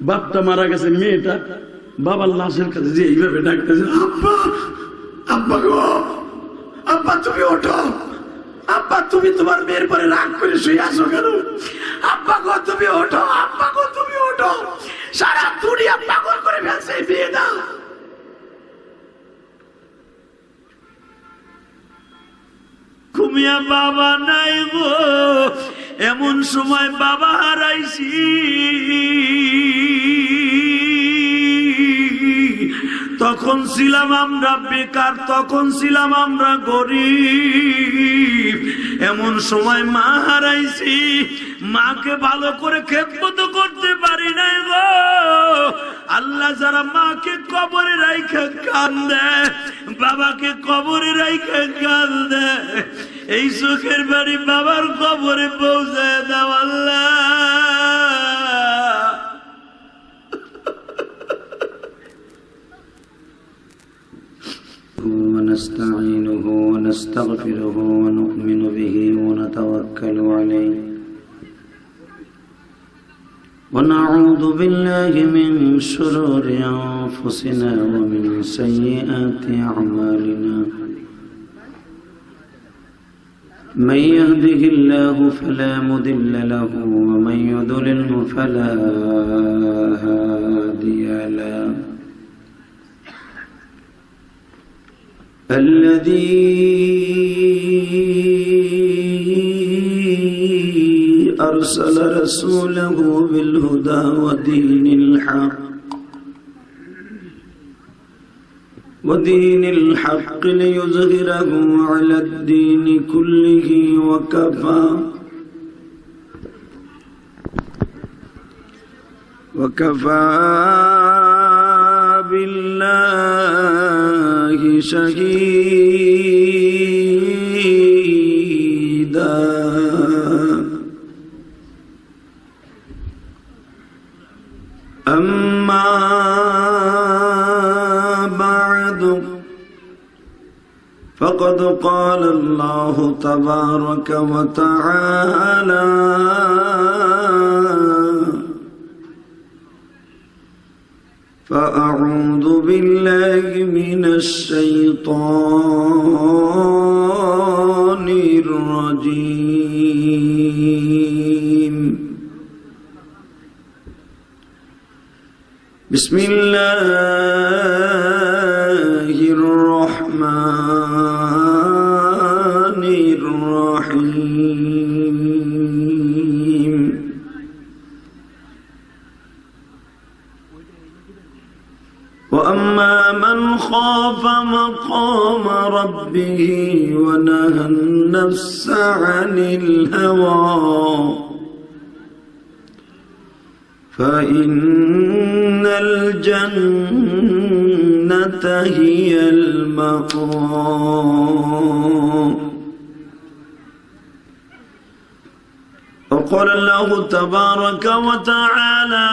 বাপটা মারা গেছে, মেয়েটা। বাবার লাশের কাছে যে এইভাবে ডাকতেছে, আব্বা আব্বা গো, আব্বা তুমি ওঠো। আব্বা, তুমি তোমার মেয়ের পরে রাগ করে শুয়ে আসো কেন? আব্বা গো, তুমি ওঠো, আব্বা গো, তুমি ওঠো। সারা দুনিয়া পাগল করে ফেলছে এই মেয়েটা। ঘুমিয়া বাবা নাই গো। এমন সময় বাবা হারাইছি। তখন ছিলাম আমরা বেকার, তখন ছিলাম আমরা গরিব। এমন সময় মা হারাইছি। মাকে ভালো করে খেদমত করতে পারি নাই গো। আল্লাহ যারা মাকে কবরে রাইখে কান দেয় বাবাকে কবরে রাইখে কান দেয় এই সুখের বাড়ি বাবার কবরে পৌঁছায় দাও আল্লাহ ونستعينه ونستغفره ونؤمن به ونتوكل عليه ونعوذ بالله من شرور أنفسنا ومن سيئات أعمالنا من يهده الله فلا مضل له ومن يضلله فلا هادي له. الذي أرسل رسوله بالهدى ودين الحق ودين الحق ليظهره على الدين كله وكفى. وكفى بالله شهيدا. فقد قال الله تبارك وتعالى فأعوذ بالله من الشيطان الرجيم. بسم الله ربه ونهى النفس عن الهوى. فإن الجنة هي المأوى. وقال الله تبارك وتعالى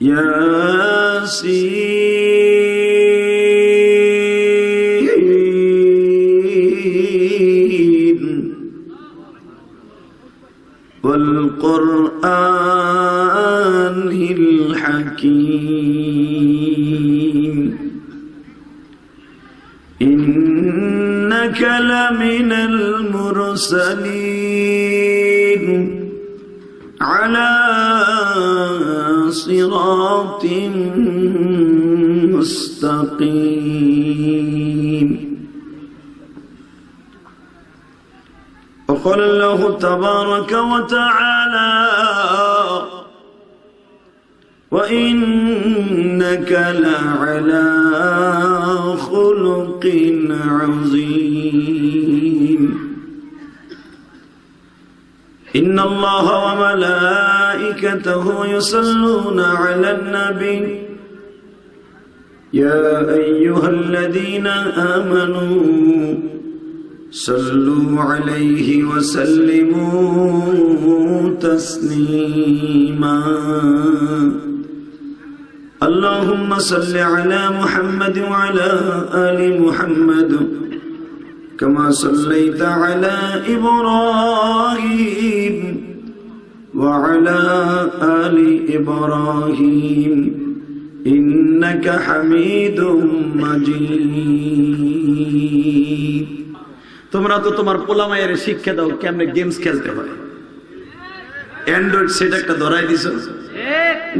ياسين إنك لمن المرسلين. على صراط مستقيم. وقال الله تبارك وتعالى وإنك لعلى خلق عظيم. إن الله وملائكته يصلون على النبي. يا أيها الذين آمنوا صلوا عليه وسلموا تسليما. اللهم صل على محمد وعلى آل محمد كما صليت على إبراهيم وعلى آل إبراهيم إنك حميد مجيد তোমরা তো তোমার পোলামায়ের শিক্ষা দাও কেমনে গেমস খেলতে হয় অ্যান্ড্রয়েড সেট একটা ধরাই দিছ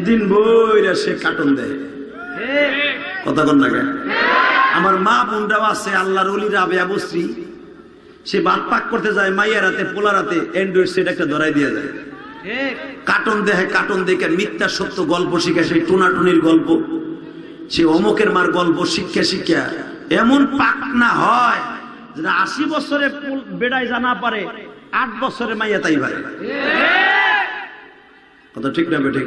দিন বইরা সে কার্টুন দেয়। কথা কন আমার মা বোনরাও আছে, আল্লাহর অলি রাবে আবশ্রী সে বাদ পাক করতে যায় মাইয়া রাতে পোলা রাতে অ্যান্ড্রয়েড সেট একটা ধরাই দিয়ে যায়। কার্টুন দেহে কার্টুন দেখে মিথ্যা সত্য গল্প শিখে, সেই টুনাটুনির গল্প। সে অমুকের মার গল্প শিক্ষা শিক্ষা এমন পাক না হয় যেটা আশি বছরে বেড়াই জানা পারে, আট বছরে মাইয়া তাই পারে। কথা ঠিক না ঠিক?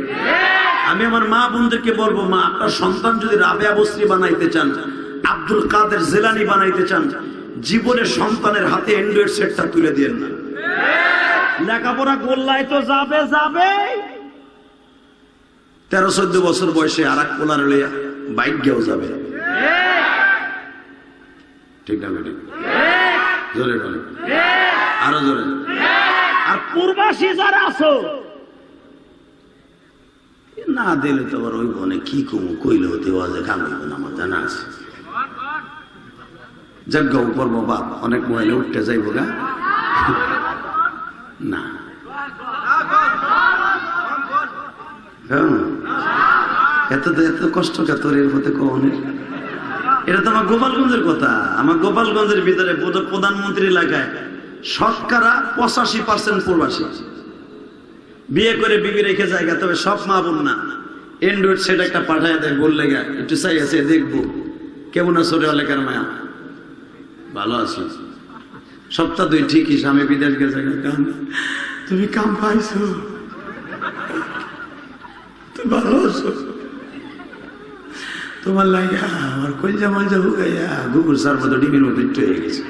আমি আমার মা বোনদেরকে বলব, মা, আপনার সন্তান যদি রাবে আবশ্রী বানাইতে চান, আব্দুল কাদের জেলানি বানাইতে চান জীবনের সন্তানের হাতে অ্যান্ড্রয়েড সেটটা তুলে দিয়ে না। লেখাপড়া করলাই তো যাবে যাবে। তেরো চোদ্দ বছর বয়সে আর এক পোলার লইয়া বাইক গেও যাবে। ঠিক না জোরে আরও জোরে। আর পূর্বাসী যারা আছো না দিলে তো আবার ওই বনে কি কমু, কইলে হতে ওয়াজে কাম হইব না, আমার জানা আছে। যজ্ঞ করব বাপ অনেক মহিলা উঠতে যাইব গা। না। হ্যাঁ। এত এত কষ্ট কে তোর এর মধ্যে কখনের এটা তো আমার গোপালগঞ্জের কথা। আমার গোপালগঞ্জের ভিতরে প্রধ- প্রধানমন্ত্রী এলাকায় শতকরা পঁচাশি পার্সেন্ট প্রবাসী। বিয়ে করে বিবি রেখে জায়গা, তবে সব মা বোন না। এন্ড্রয়েড সেট একটা পাঠায় দেয় বললে গা একটু চাই আছে, দেখব। কেমন আছো রে অলেকার মায়া? ভালো আছি। সপ্তাহ দুই, ঠিকই, স্বামী বিদেশ গেছে। তুমি কাম পাইছো। ভালো আছো। তোমার লাগে, আমার কলজা মজা হুগাইয়া গুগুর সার মতো ডিমের মতো হয়ে গেছে।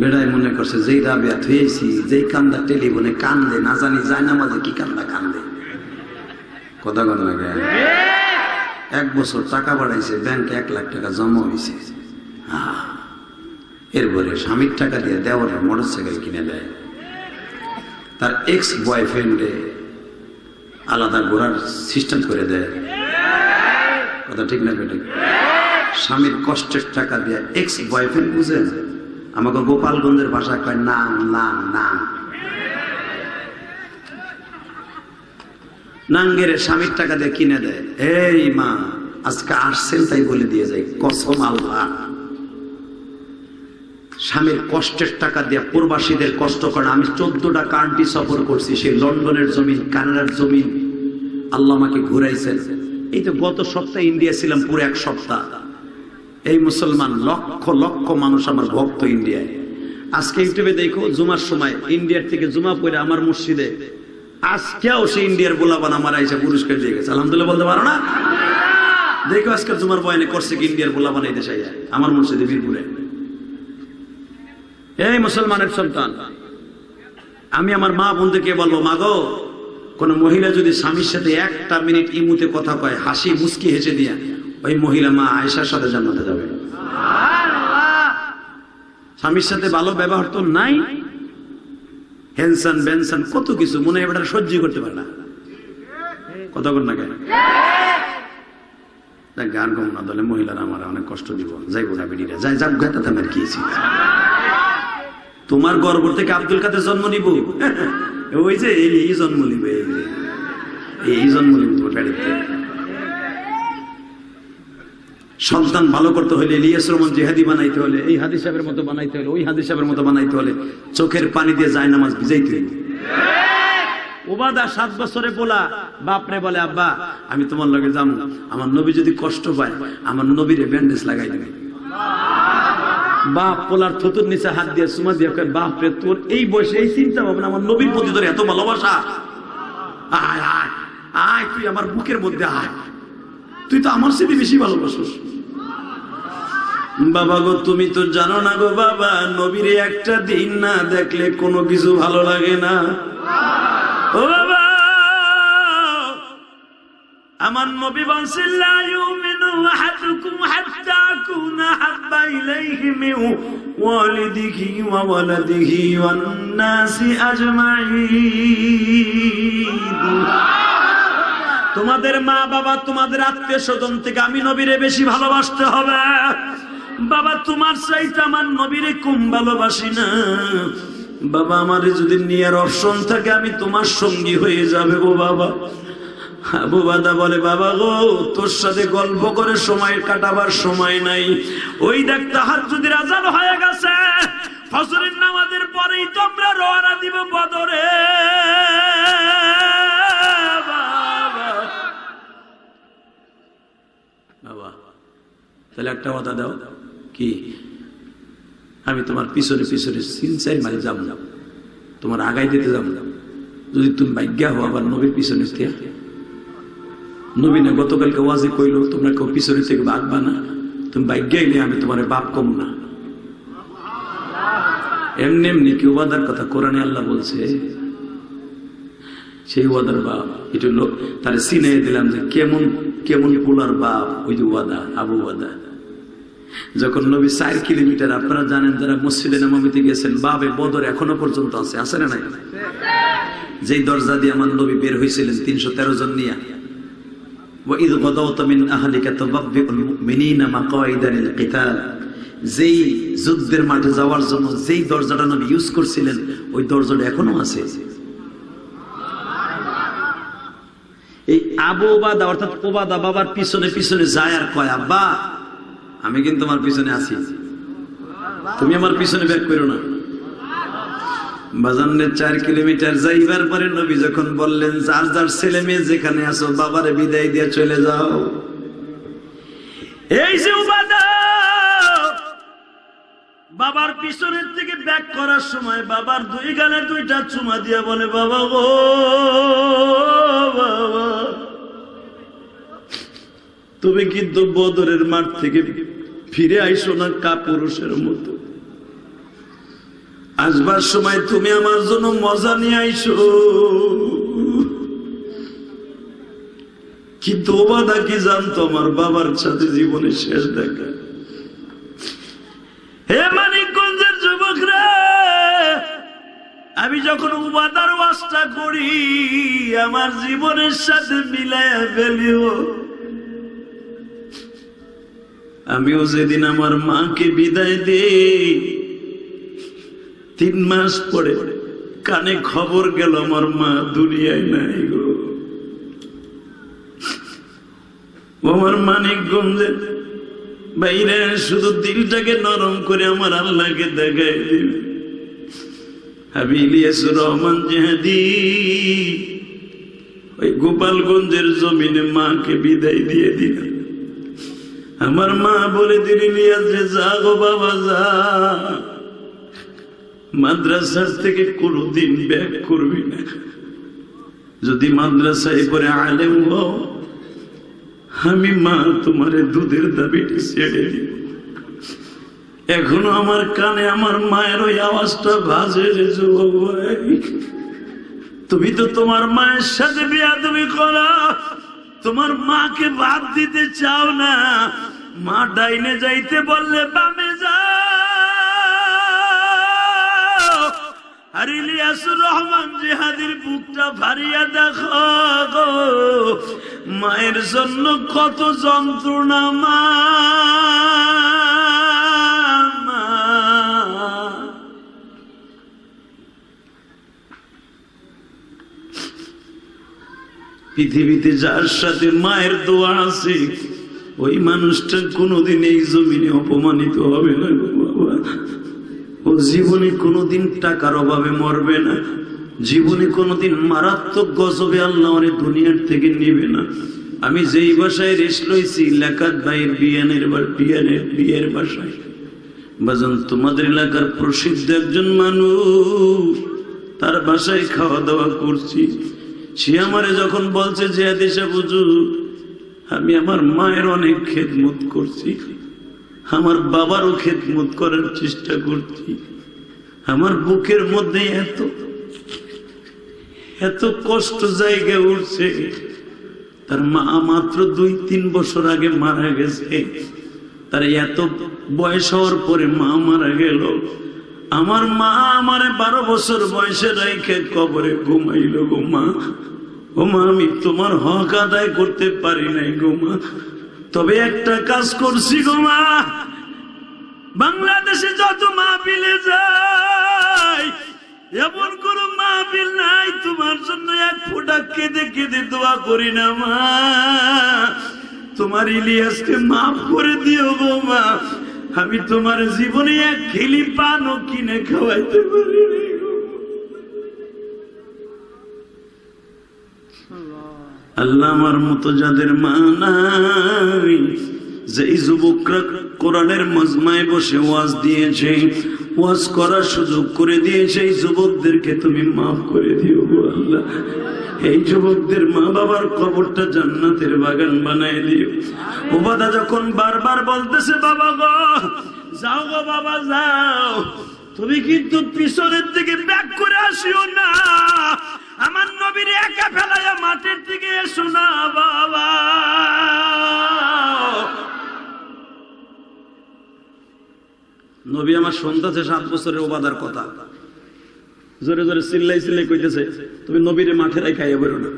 বেড়ায় মনে করছে, যেই রাবিয়া থুয়েছি যেই কান্দা টেলিফোনে কান্দে, না জানি যায় না মাঝে কি কান্দা কান্দে। কথা কথা লাগে এক বছর টাকা বাড়াইছে, ব্যাংকে এক লাখ টাকা জমা হয়েছে এরপরে স্বামীর টাকা দিয়ে দেওয়ারের মোটর সাইকেল কিনে দেয়। তার এক্স বয়ফ্রেন্ডে আলাদা ঘোরার সিস্টেম করে দেয়। কথা ঠিক না বেঠিক স্বামীর কষ্টের টাকা দিয়ে এক্স বয়ফ্রেন্ড বুঝেন? আমাকে গোপালগঞ্জের ভাষা কয়, নাম নাম নাম। নাঙ্গেরে স্বামীর টাকা দিয়ে কিনে দেয়। এই মা, আজকে আসছেন তাই বলে দিয়ে যায়, কসম আল্লাহ। স্বামীর কষ্টের টাকা দিয়ে প্রবাসীদের কষ্ট করে আমি চোদ্দটা কান্ট্রি সফর করছি, সেই লন্ডনের জমিন কানাডার জমিন আল্লাহ আমাকে ঘুরাইছেন। এই তো গত সপ্তাহে ইন্ডিয়া ছিলাম পুরো এক সপ্তাহ। এই মুসলমান লক্ষ লক্ষ মানুষ আমার ভক্ত ইন্ডিয়ায়। আজকে ইউটিউবে দেখো, জুমার সময় ইন্ডিয়ার থেকে জুমা পড়ে আমার মসজিদে, আজকেও সে ইন্ডিয়ার গোলাবান আমার আইসা পুরস্কার দিয়ে গেছে। আলহামদুলিল্লাহ বলতে পারো না? দেখো আজকে জুমার বয়ানে করছে কি ইন্ডিয়ার গোলাবান এই দেশে আমার মসজিদে বীরপুরে। এই মুসলমানের সন্তান, আমি আমার মা বোনদেরকে বলব মা গো কোন মহিলা যদি স্বামীর সাথে একটা মিনিট ইমুতে কথা কয়, হাসি মুস্কি হেসে দিয়া ওই মহিলা মা আয়েশার সাথে জান্নাতে যাবে। স্বামীর সাথে ভালো ব্যবহার তো নাই। হেনসান বেনসান কত কিছু, মনে হয় সহ্য করতে পারে না। কথা কর না কেন? গান কম না দলে মহিলারা আমার অনেক কষ্ট দিব। যাইব না বেডিরা যাই গাতা আমার কি আছে? তোমার গর্ব থেকে আব্দুল কাদের জন্ম নিব? ওই যে, এই জন্ম নিবে, এই জন্ম নিব বাড়িতে সন্তান ভালো করতে হলে, ইলিয়াস রহমান জেহাদি বানাইতে হলে, এই হাদি সাহেবের মতো বানাইতে হলে, ওই হাদিস সাহেবের মতো বানাইতে হলে চোখের পানি দিয়ে যায় নামাজ ভিজাইতে হইবে। ওবাদা সাত বছরে বলা বাপরে বলে, আব্বা, আমি তোমার লগে যাম। আমার নবী যদি কষ্ট পায়, আমার নবীরে ব্যান্ডেজ লাগাই দেবে। বাপ পোলার থতুর নিচে হাত দিয়ে সুমা দিয়ে বাপ রে, তোর এই বয়সে এই চিন্তা ভাবনা আমার নবীর প্রতি তোর এত ভালোবাসা? আয় আয় আয়, তুই আমার বুকের মধ্যে আয়। তুই তো আমার সাথে বেশি ভালোবাসিস। বাবা গো, তুমি তো জানো না গো বাবা, নবীর একটা দিন না দেখলে কোনো কিছু ভালো লাগে না। ও বাবা! আমার নবী বলছেন, লা ইউমিনু আহাদুকুম হাত্তা কুনা হাব্বা ইলাইহি মিউ ওয়ালিদিহি ওয়া ওয়ালাদিহি ওয়ান নাসি আজমাইন। তোমাদের মা বাবা তোমাদের আত্মীয় স্বজন থেকে আমি নবীরে বেশি ভালোবাসতে হবে। বাবা, তোমার চাইতে আমার নবীরে কম ভালোবাসি না। বাবা, আমার যদি নিয়ার অপশন থাকে, আমি তোমার সঙ্গী হয়ে যাবে গো বাবা। আবু বাদা বলে, বাবা গো, তোর সাথে গল্প করে সময় কাটাবার সময় নাই। ওই দেখ, তাহার যদি রাজাল হয়ে গেছে ফসলের নামাজের পরেই তোমরা রওনা দিব বদরে। বাবা, তাহলে একটা কথা দাও। কি? আমি তোমার পিছনে পিছনে সিনসাই মাঝে যাব তোমার আগাই দিতে যাব যদি তুমি ভাগ্যা হো আবার নবীর পিছনে থেকে নবী না গতকালকে ওয়াজে কইলো, তোমরা কেউ পিছনে থেকে বাঁকবা না। তুমি ভাগ্যা এলে আমি তোমার বাপ কম না। এমনি এমনি কি ওয়াদার কথা কোরআনে আল্লাহ বলছে? সেই ওয়াদার বাপ একটু লোক তাহলে সিনে দিলাম যে কেমন কেমন পোলার বাপ, ওই যে ওয়াদা, আবু ওয়াদা। যখন নবী চার কিলোমিটার, আপনারা জানেন যারা মসজিদে নামামিতে গেছেন বাবে বদর এখনও পর্যন্ত আছে আসে না নাই? যেই দরজা দিয়ে আমার নবী বের হয়েছিলেন তিনশো তেরো জন নিয়ে। যেই যুদ্ধের মাঠে বাবার পিছনে পিছনে যায় আর কয়, আব্বা আমি কিন্তু আমার পিছনে আছি। তুমি আমার পিছনে ব্যাক করো না। বাজানের চার কিলোমিটার যাইবার পরে নবী যখন বললেন, যার যার ছেলে মেয়ে যেখানে আছো, বাবারে বিদায় দিয়ে চলে যাও। এই যে বাবার পিছনের থেকে ব্যাক করার সময় বাবার দুই গালে দুইটা চুমা দিয়া বলে, বাবা গো বাবা। তুমি কিন্তু বদরের মাঠ থেকে ফিরে আইসো না কাপুরুষের মতো। আসবার সময় তুমি আমার জন্য মজা নিয়ে আইসো। কিন্তু ওবাদা কি জানতো আমার বাবার সাথে জীবনে শেষ দেখা। হে মানিকগঞ্জের যুবকরা, আমি যখন উবাদার ওয়াজটা করি, আমার জীবনের সাথে মিলাইয়া ফেলিও। আমিও যেদিন আমার মাকে বিদায় দেই, তিন মাস পরে কানে খবর গেল আমার মা দুনিয়ায় নাই গো। আমার মানিকগঞ্জের বাইরে শুধু দিলটাকে নরম করে আমার আল্লাহকে দেখাই আমি ইলিয়াসুর রহমান জেহাদি, ওই গোপালগঞ্জের জমিনে মাকে বিদায় দিয়ে দিলাম। আমার মা বলে দিল ইলিয়াস রে যা গো বাবা যা। মাদ্রাসার থেকে কোনোদিন ব্যাগ করবি না। যদি মাদ্রাসায় পরে আলেম হও, আমি মা তোমারে দুধের দাবিটি ছেড়ে দিব। এখনও আমার কানে আমার মায়ের ওই আওয়াজটা ভাজে রে যুবক তুমি তো তোমার মায়ের সাথে বিয়া তুমি করো। তোমার মাকে বাদ দিতে চাও না। মা ডাইনে যাইতে বললে, বামে যাও। আর রহমান, জিহাদির বুকটা ভারিয়া দেখো মায়ের জন্য কত যন্ত্রণা, মা। পৃথিবীতে যার সাথে মায়ের দোয়া আছে, ওই মানুষটা কোনোদিন এই জমিনে অপমানিত হবে না বাবা। ও জীবনে কোনোদিন টাকার অভাবে মরবে না। জীবনে কোনোদিন মারাত্মক গজবে আল্লাহ অনেক দুনিয়ার থেকে নিবে না। আমি যেই বাসায় রেস্ট লইছি, লেখার ভাইয়ের বিয়ানের বিয়ানের বিয়ের বাসায়। বাজান, তোমাদের এলাকার প্রসিদ্ধ একজন মানুষ, তার বাসায় খাওয়া দাওয়া করছি। সে আমারে যখন বলছে যে দেশে বুঝু আমি আমার মায়ের অনেক খেদমত করছি। আমার বাবারও খেদমত করার চেষ্টা করছি। আমার বুকের মধ্যে এত এত কষ্ট জায়গা উঠছে। তার মা মাত্র দুই, তিন বছর আগে মারা গেছে। তার এত বয়স হওয়ার পরে মা মারা গেল। আমার মা আমারে বারো বছর বয়সে রেখে কবরে ঘুমাইল গো মা। ও মা, আমি তোমার হক আদায় করতে পারি নাই গো মা। তবে একটা কাজ করছি গো মা। বাংলাদেশে যত মাহফিলে যায় এমন কোন মাহফিল নাই, তোমার জন্য এক ফোঁটা কেঁদে কেঁদে দোয়া করি না মা। তোমার ইলিয়াসকে মাফ করে দিও গো মা। আমি তোমার জীবনে এক খেলি পানও কিনে খাওয়াইতে পারি আল্লাহ আমার মতো যাদের মা নাই, যেই যুবকরা কোরআনের মজমায় বসে ওয়াজ দিয়েছে, ওয়াজ করার সুযোগ করে দিয়েছে, এই যুবকদেরকে তুমি মাফ করে দিও আল্লাহ। এই যুবকদের মা বাবার কবরটা জান্নাতের বাগান বানায় দিও। ও বাদা যখন বারবার বলতেছে, বাবা গো, যাও গো বাবা, যাও। তুমি কিন্তু পিছনের দিকে ব্যাক করে আসিও না। আমার নবীর একা ফেলাইয়া মাঠের দিকে এসো না, বাবা। নবী আমার সন্তাছে সাত বছরের ওবাদার কথা। জোরে জোরে চিল্লাই চিল্লাই কইতেছে, তুমি নবীর মাঠে রাখাইয়া বেরো না।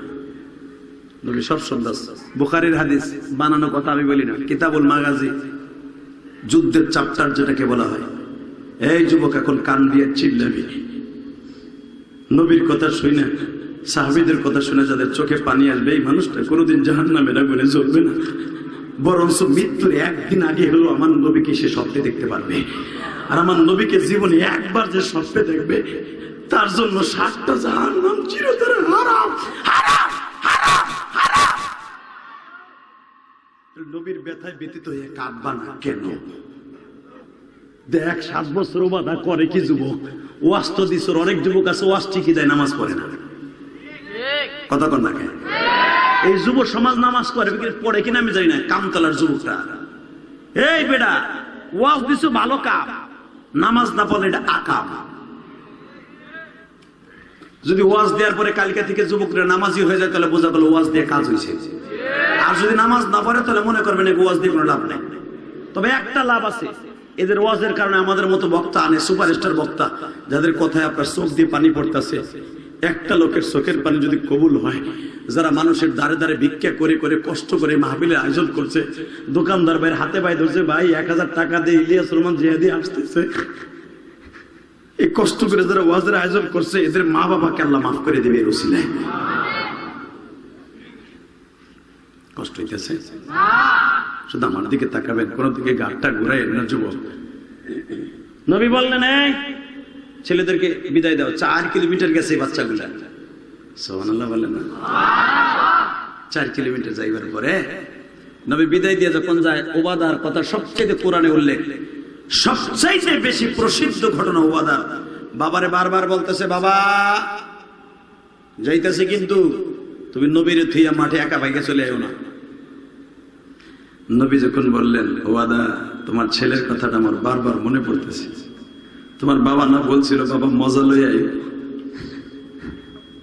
নবী সব সন্তাস বুখারির হাদিস, বানানো কথা আমি বলি না, কিতাবুল মাগাজি, যুদ্ধের চাপ্টার যেটাকে বলা হয়। এই যুবক এখন কান দিয়ে চিল্লাবি। নবীর কথা শুনে সাহাবিদের কথা শুনে যাদের চোখে পানি আসবে, এই মানুষটা কোনোদিন জাহান নামে রাগুনে চলবে না। বরঞ্চ মৃত্যুর একদিন আগে হলো আমার নবীকে সে স্বপ্নে দেখতে পারবে। আর আমার নবীকে জীবনে একবার যে স্বপ্নে দেখবে তার জন্য সাতটা জাহান নাম চিরতরে হারাম হারাম হারাম হারাম। নবীর ব্যথায় ব্যতীত হয়ে কাঁদবা না কেন? দেখ, সাত বছর বাধা করে কি যুবক? ওয়াজ তো দিস অনেক যুবক আছে, ওয়াজ ঠিকই দেয়, নামাজ পড়ে না। কথা কন না এই যুব সমাজ নামাজ করে পড়ে কিনা আমি জানি না, কামতলার যুবকরা এই বেটা, ওয়াজ দিছো ভালো কাম, নামাজ না পড়লে এটা আকাম। যদি ওয়াজ দেওয়ার পরে কালকা থেকে যুবকরা নামাজি হয়ে যায়, তাহলে বোঝা গেল ওয়াজ দিয়ে কাজ হয়েছে আর যদি নামাজ না পড়ে, তাহলে মনে করবেন ওয়াজ দিয়ে কোনো লাভ নেই। তবে একটা লাভ আছে। এদের ওয়াজের কারণে আমাদের মতো বক্তা আনে, সুপারস্টার বক্তা, যাদের কথায় আপনার চোখ দিয়ে পানি পড়তেছে। একটা লোকের চোখের পানি যদি কবুল হয়, যারা মানুষের দ্বারে দ্বারে ভিক্ষা করে করে কষ্ট করে মাহবিলের আয়োজন করছে, দোকানদার ভাইয়ের হাতে ভাই ধরছে, ভাই, এক হাজার টাকা দিয়ে ইলিয়াস রহমান জিহাদি আসতেছে। এই কষ্ট করে যারা ওয়াজের আয়োজন করছে, এদের মা বাবাকে আল্লাহ মাফ করে দেবে রসিলায়। কষ্ট হইতেছে। শুধু আমার দিকে তাকাবেন কোন দিকে গাড়টা ঘুরাই না, যুবক। নবী বললেন, এই, ছেলেদেরকে বিদায় দাও, চার কিলোমিটার গেছে এই বাচ্চাগুলা। সোহান আল্লাহ বললেন, না। চার কিলোমিটার যাইবার পরে নবী বিদায় দিয়ে যখন যায়, ওবাদার কথা সবচেয়ে কোরআনে উল্লেখ। সবচাইতে বেশি প্রসিদ্ধ ঘটনা ওবাদার বাবারে বারবার বলতেছে, বাবা, যাইতেছে কিন্তু তুমি নবীরে থুইয়া মাঠে একা ভাইকে চলে আয়ো না। নবী যখন বললেন ও ওয়াদা তোমার ছেলের কথাটা আমার বারবার মনে পড়তেছে। তোমার বাবা না বলছিল, বাবা, মজা লই আই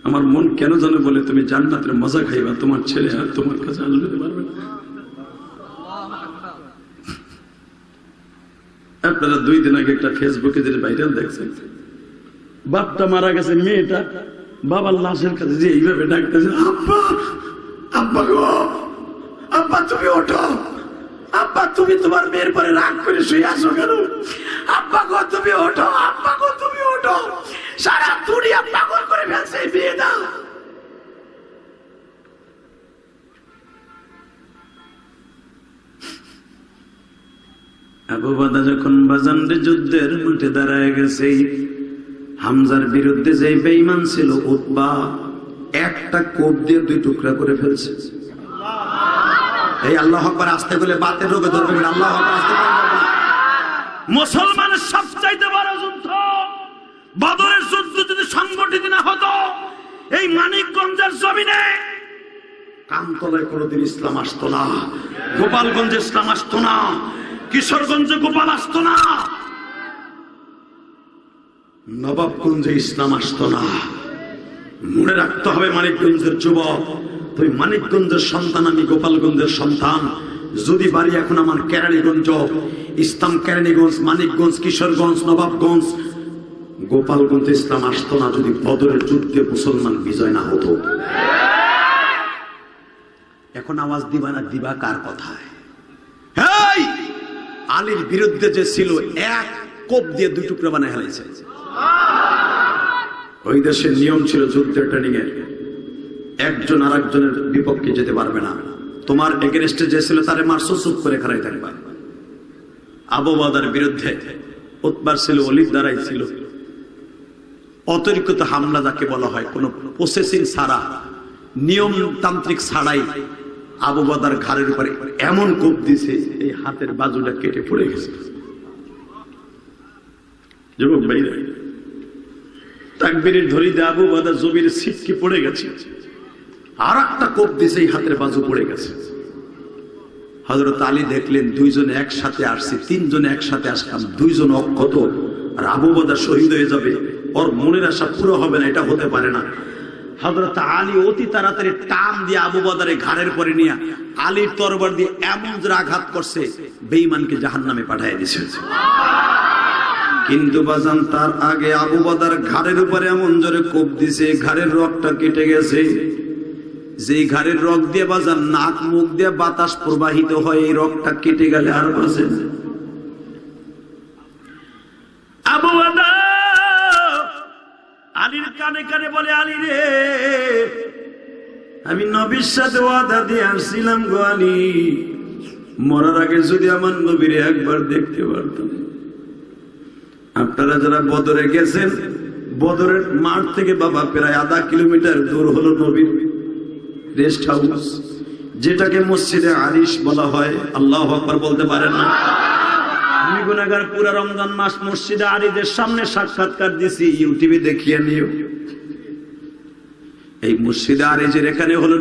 আমার মন কেন জানো বলে, তুমি জান্নাতের মজা খাইবা, তোমার ছেলে আর তোমার কাছে আসবে পারবে না। আপনারা দুই দিন আগে একটা ফেসবুকে যেটা ভাইরাল দেখছেন। বাপটা মারা গেছে, মেয়েটা। বাবার লাশের কাছে যে এইভাবে ডাকতেছে, আব্বা আব্বা গো, আব্বা তুমি ওঠো, আব্বা তুমি তোমার মেয়ের পরে রাগ করে শুয়ে আসো কেন? আব্বা গো, তুমি ওঠো আব্বা গো তুমি ওঠো সারা দুনিয়া পাগল করে ফেলছে এই বিয়ে দাও আবু বাদা যখন বাজানরে যুদ্ধের মাঠে দাঁড়ায় গেছে। হামজার বিরুদ্ধে যে বেঈমান ছিল উৎবা একটা কোপ দিয়ে দুই টুকরা করে ফেলছে। এই আল্লাহ আকবার আসতে বলে বাতের রোগে ধরবে আল্লাহ আকবার আসতে বলে ধরবে না। মুসলমানের সবচাইতে বড় যুদ্ধ বদরের যুদ্ধ যদি সংগঠিত না হতো এই মানিকগঞ্জের জমিনে কামতলায় কোনোদিন ইসলাম আসতো না গোপালগঞ্জে ইসলাম আসতো না কিশোরগঞ্জে গোপাল আসতো না। নবাবগঞ্জে ইসলাম আসতো না। মনে রাখতে হবে মানিকগঞ্জের যুবক, তুই মানিকগঞ্জের সন্তান, আমি গোপালগঞ্জের সন্তান। যদি বাড়ি এখন আমার কেরানীগঞ্জ, ইসলাম কেরানীগঞ্জ, মানিকগঞ্জ, কিশোরগঞ্জ, নবাবগঞ্জ, গোপালগঞ্জ ইসলাম আসতো না যদি বদরের যুদ্ধে মুসলমান বিজয় না হতো। এখন আওয়াজ দিবা না, দিবা কার কথায়! আলীর বিরুদ্ধে যে ছিল, এক কোপ দিয়ে দুই টুকরো বানায় হেলাইছে ওই দেশের নিয়ম ছিল যুদ্ধের ট্রেনিং এর। একজন আর একজনের বিপক্ষে যেতে পারবে না। তোমার এগেনস্টে যে ছিল তারে মারছো, চুপ করে খারাই থাকবা। আবহাওয়ার বিরুদ্ধে উৎবার ছিল অলির দ্বারাই ছিল। অতিরিক্ত হামলা যাকে বলা হয়, কোন প্রসেসিং ছাড়া, নিয়মতান্ত্রিক ছাড়াই আবু বদার ঘাড়ের উপরে এমন কোপ দিছে, এই হাতের বাজুটা কেটে পড়ে গেছে। যুবক ভাইরা তাকবীরের ধরি দিয়ে আবু বাদা জমির ছিটকে পড়ে গেছে। আর একটা কোপ দিছে এই হাতের বাজু পড়ে গেছে। হজরত আলী দেখলেন, দুইজন একসাথে আসছে, তিনজন একসাথে আসলাম, দুইজন অক্ষত, আর আবু বাদা শহীদ হয়ে যাবে। ওর মনের আশা পুরো হবে না, এটা হতে পারে না। হজরত আলী অতি তাড়াতাড়ি টান দিয়ে আবু বাদারে ঘাড়ের পরে নিয়ে আলীর তরবার দিয়ে এমন আঘাত করছে, বেঈমানকে জাহান নামে পাঠিয়ে দিছে কিন্তু বাজান, তার আগে আবু বাদার ঘাড়ের উপরে এমন জোরে কোপ দিছে, ঘাড়ের রগটা কেটে গেছে। যেই ঘাড়ের রগ দিয়ে বাজান নাক, মুখ দিয়ে বাতাস প্রবাহিত হয়, এই রগটা কেটে গেলে আর বাজে। আবু আলীর কানে কানে বলে, আলী রে, আমি নবীর সাথে আসছিলাম মরার আগে যদি আমার নবীরে একবার দেখতে পারতাম। আপনারা যারা বদরে গেছেন, বদরের মাঠ থেকে বাবা প্রায় আধা কিলোমিটার দূর হলো নবীর রেস্ট হাউস যেটাকে মসজিদে আরিশ বলা হয়। আল্লাহ আকবার বলতে পারেন না? পুরা রমজান মাস মসজিদে সামনে দিছি দেখিয়ে এই মসজিদে এখানে হলো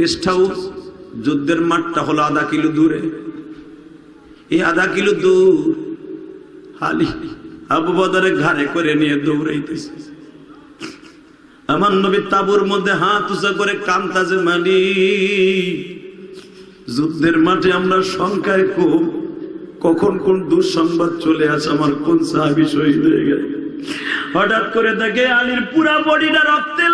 রেস্ট হাউস যুদ্ধের মাঠটা হলো আধা কিলো দূরে। এই আধা কিলো দূর, হালি। আবু বদরে ঘাড়ে করে নিয়ে দৌড়াইতেছে। আমার নবী তাবুর মধ্যে হাত উঁচা করে কান্তাজে মালি যুদ্ধের মাঠে আমরা সংখ্যায় খুব, কখন কোন দুঃসংবাদ চলে আসে, আমার কোন সাহাবি শহীদ হয়ে গেল। হঠাৎ করে দেখে আলীর পুরা বডিটা রক্তে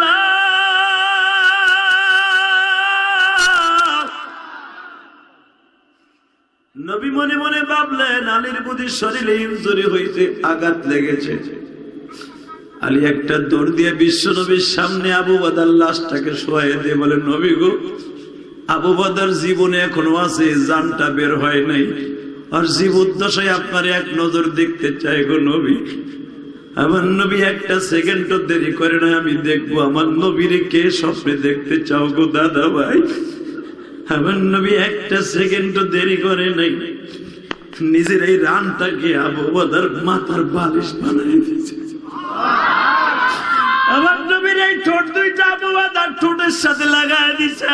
মনে মনে ভাবলেন আলীর বুদ্ধি শরীরে ইঞ্জুরি হইতে আঘাত লেগেছে। আলী একটা দৌড় দিয়ে বিশ্ব নবীর সামনে আবু বাদার লাশটাকে শোয়াই দিয়ে বলে, নবী গো, আবু বাদার জীবনে এখনও আছে, জানটা বের হয় নাই। আর জীবদ্দশায় আপনার এক নজর দেখতে চাই গো নবী। আমার নবী একটা সেকেন্ড দেরি করে না আমি দেখব। আমার নবীরে কে স্বপ্নে দেখতে চাও গো দাদা ভাই? আমার নবী একটা সেকেন্ড দেরি করে নাই। নিজের এই রানটাকে আবু বাদার মাথার বালিশ বানাই দিয়েছে। আমার নবীর এই ঠোঁট দুইটা আবু বাদার ঠোঁটের সাথে লাগাই দিছে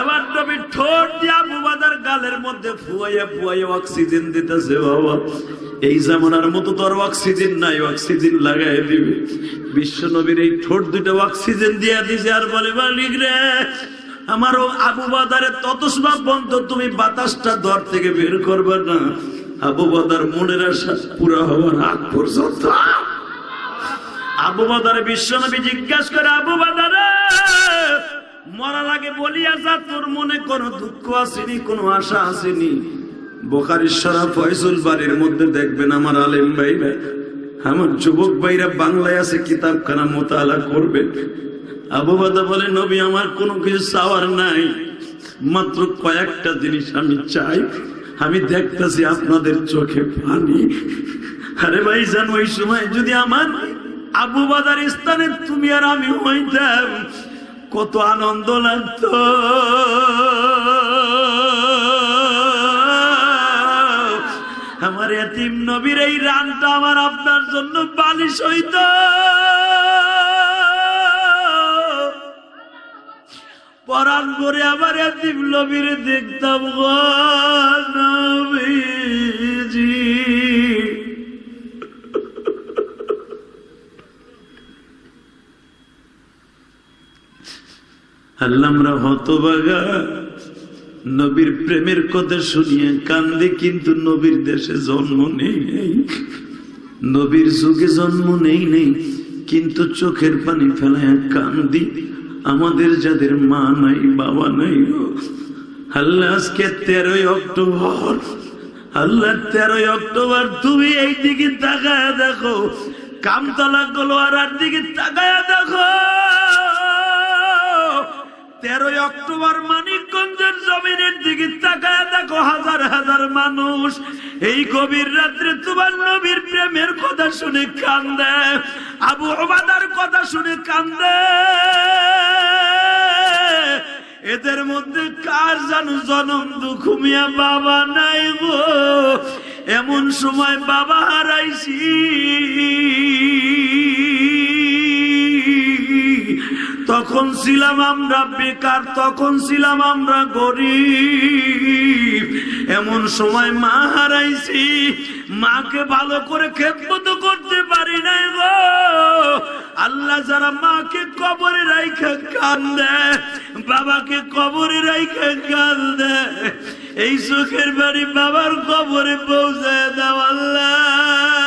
আমার নবীর ঠোঁট দিয়ে আবু বাদার গালের মধ্যে ফুয়াইয়া ফুয়াইয়া অক্সিজেন দিতেছে বাবা। এই জামানার মতো তোর অক্সিজেন নাই, অক্সিজেন লাগাই দিবে। বিশ্ব নবীর এই ঠোঁট দুইটা অক্সিজেন দিয়ে দিছে আর বলে, মালিক রে আমারও আবু বাদারে ততসভা বন্ধ, তুমি বাতাসটা দর থেকে বের করবে না। আবু বাদার মনের আশা পুরা হওয়ার আগ পর্যন্ত। আবু বাদারে বিশ্বনবী জিজ্ঞাসা করে, আবু বাদারে, মরার আগে বলিয়া যা, তোর মনে কোনো দুঃখ আসেনি, কোনো আশা আসেনি? বোখারির সারা ফয়সুল বাড়ির মধ্যে দেখবেন আমার আলেম ভাই আমার যুবক ভাইরা বাংলায় আছে, কিতাবখানা মোতালা করবেন আবু বাদা বলে, নবী, আমার কোনো কিছু চাওয়ার নাই। মাত্র কয়েকটা জিনিস আমি চাই। আমি দেখতেছি আপনাদের চোখে পানি। আরে ভাই জান ওই সময় যদি আমার আবু বাদার স্থানে তুমি আর আমি হইতাম, কত আনন্দ লাগতো। আমার এতিম নবীর এই রানটা আমার আপনার জন্য বালিশ হইত। পরাণ করে আমার নবীর দেখতাম গো নবীজি। আল্লাহ হতবাগা, নবীর প্রেমের কথা শুনিয়ে কান্দে, কিন্তু নবীর দেশে জন্ম নেই নেই। নবীর যুগে জন্ম নেই নেই। কিন্তু চোখের পানি ফেলায় কান্দি। আমাদের যাদের মা নাই, বাবা নাই। আল্লাহ, আজকে তেরোই অক্টোবর। আল্লাহ, তেরোই অক্টোবর, তুমি এই দিকে তাকায় দেখো। কামতলা গলোয়ারার দিকে তাকায় দেখো। তেরোই অক্টোবর মানিকগঞ্জের জমিনের দিকে তাকায় দেখো হাজার হাজার মানুষ। এই গভীর রাত্রে তোমার নবীর প্রেমের কথা শুনে কান্দে। আবু ওবাদার কথা শুনে কান্দে। এদের মধ্যে কার জানো জনম দুখুমিয়া বাবা নাই গো? এমন সময় বাবা হারাইছি। তখন ছিলাম আমরা বেকার, তখন ছিলাম আমরা গরিব। এমন সময় মা হারাইছি। মাকে ভালো করে খেদমত করতে পারি নাই গো। আল্লাহ যারা মাকে কবরে রাইখে কান্দে বাবাকে কবরে রাইখে কান্দে এই সুখের বাড়ি বাবার কবরে পৌঁছায় দাও আল্লাহ।